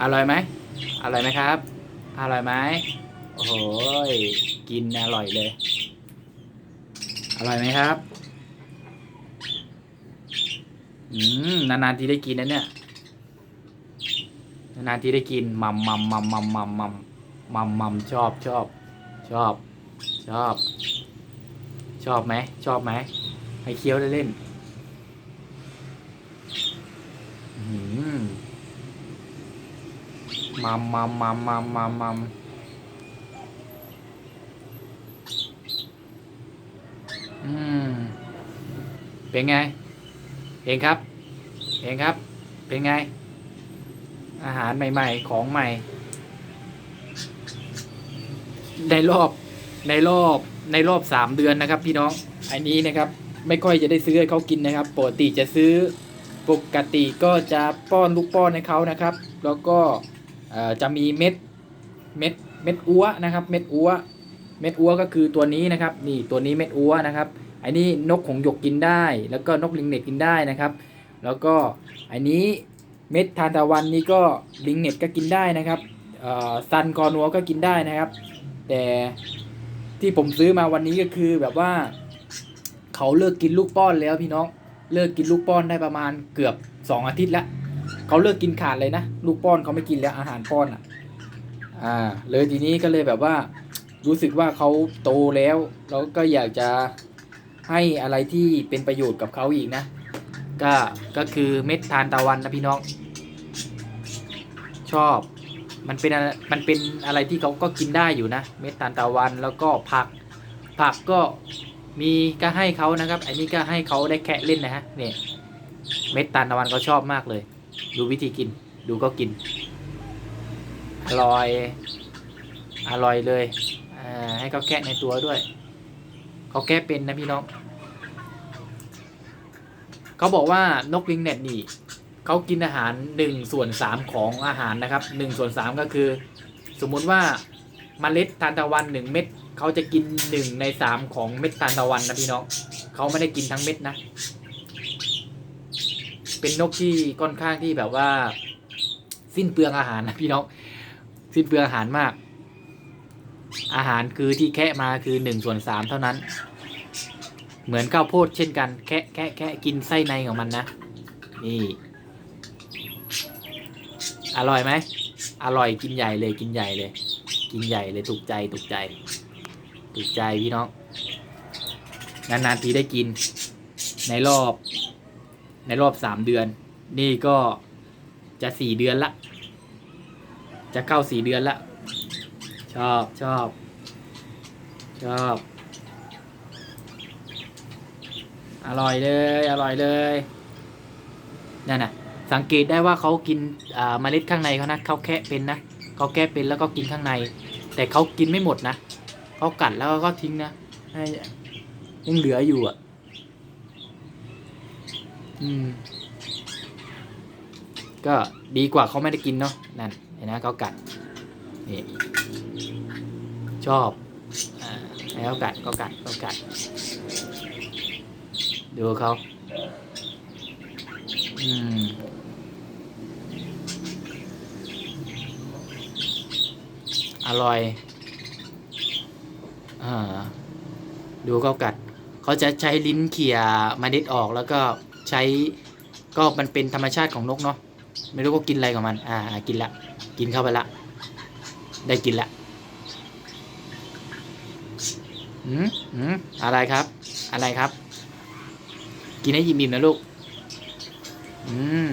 อร่อยไหมอร่อยไหมครับ อร่อยไหมโอ้โหยกินอร่อยเลย อร่อยไหมครับ อืมนานๆทีได้กินนะเนี่ยนานๆทีได้กินมัมมัมมัมมัมมัมมัมมัมมัมชอบชอบชอบ ชอบ ชอบไหมชอบไหมให้เคี้ยวเล่นๆอื้อหือ มัมมัมมัมมัมมัมมัมอืมเป็นไงเองครับเองครับ เป็นไง อาหารใหม่ ๆ ของใหม่ ในรอบในรอบในรอบสามเดือนนะครับ พี่น้อง อันนี้นะครับ ไม่ค่อยจะได้ซื้อให้เขากินนะครับปกติจะซื้อปกติก็จะป้อนลูกป้อนให้เขานะครับ แล้วก็ จะมีเม็ดเม็ดเม็ดอัวนะครับ เม็ดอัวเม็ดอัวก็คือตัวนี้นะครับ นี่ตัวนี้เม็ดอัวนะครับอันนี้นกหงส์หยกกินได้ แล้วก็นกลิงเน็ตกินได้นะครับ แล้วก็อันนี้เม็ดทานตะวันนี่ก็ลิงเน็ตก็กินได้นะครับซันคอนัวก็กินได้นะครับ แต่ที่ผมซื้อมาวันนี้ก็คือแบบว่าเขาเลิกกินลูกป้อนแล้วพี่น้องเลิกกินลูกป้อนได้ประมาณเกือบสองอาทิตย์แล้ว เขาเลิกกินขาดเลยนะ ลูกป้อนเขาไม่กินแล้วอาหารป้อนอะ อ่า เลยทีนี้ก็เลยแบบว่า รู้สึกว่าเขาโตแล้วแล้วก็อยากจะให้อะไรที่เป็นประโยชน์กับเขาอีกนะ ก็ก็คือเม็ดทานตะวันนะพี่น้อง ชอบมันเป็นมันเป็นอะไรที่เขาก็กินได้อยู่นะ เม็ดทานตะวันแล้วก็ผัก ผักก็มีก็ให้เขานะครับ อันนี้ก็ให้เขาได้แคะเล่นนะฮะเนี่ยเม็ดทานตะวันเขาชอบมากเลย ดูวิธีกิน ดูเขากิน อร่อย อร่อยเลยให้เขาแคะในตัวด้วย เขาแก้เป็นนะพี่น้อง เขาบอกว่านกลิงเน็ตนี่เขากินอาหาร1ส่วน3ของอาหารนะครับ1ส่วน3ก็คือ สมมุติว่าเมล็ดทานตะวัน 1 เม็ดเขาจะกิน 1 ใน 3 ของเม็ดทานตะวันนะพี่น้องเขาไม่ได้กินทั้งเม็ดนะ เป็นนกที่ค่อนข้างที่แบบว่า สิ้นเปลืองอาหารนะพี่น้อง สิ้นเปลืองอาหารมาก อาหารคือที่แคะมาคือ1ส่วน3เท่านั้น เหมือนข้าวโพดเช่นกัน แคะแคะแคะกินไส้ในของมันนะ นี่ อร่อยไหม อร่อยกินใหญ่เลยกินใหญ่เลย กินใหญ่เลยถูกใจถูกใจถูกใจพี่น้องนานๆทีได้กินในรอบ ในรอบสามเดือน นี่ก็จะสี่เดือนละ จะเข้าสี่เดือนละ ชอบชอบชอบ อร่อยเลย อร่อยเลยนั่นนะสังเกตได้ว่าเขากินเมล็ดข้างในเขานะเขาแคะเป็นนะเขาแคะเป็นแล้วก็กินข้างใน แต่เขากินไม่หมดนะเขากัดแล้วก็ทิ้งนะยังเหลืออยู่อะ อืม ก็ดีกว่าเขาไม่ได้กินเนาะนั่นเห็นไหมเขากัดนี่ชอบอให้เขากัดก็กัดก็กัด ดูเขาอืมอร่อยอดูเขากัด เขาจะใช้ลิ้นเขี่ยเมล็ดออกแล้วก็ ใช้ก็มันเป็นธรรมชาติของนกเนาะไม่รู้ว่ากินอะไรของมัน อ่า กินละ กินเข้าไปละ ได้กินละอืมอืมอะไรครับ อะไรครับ กินให้ยิ้มๆนะลูก อืม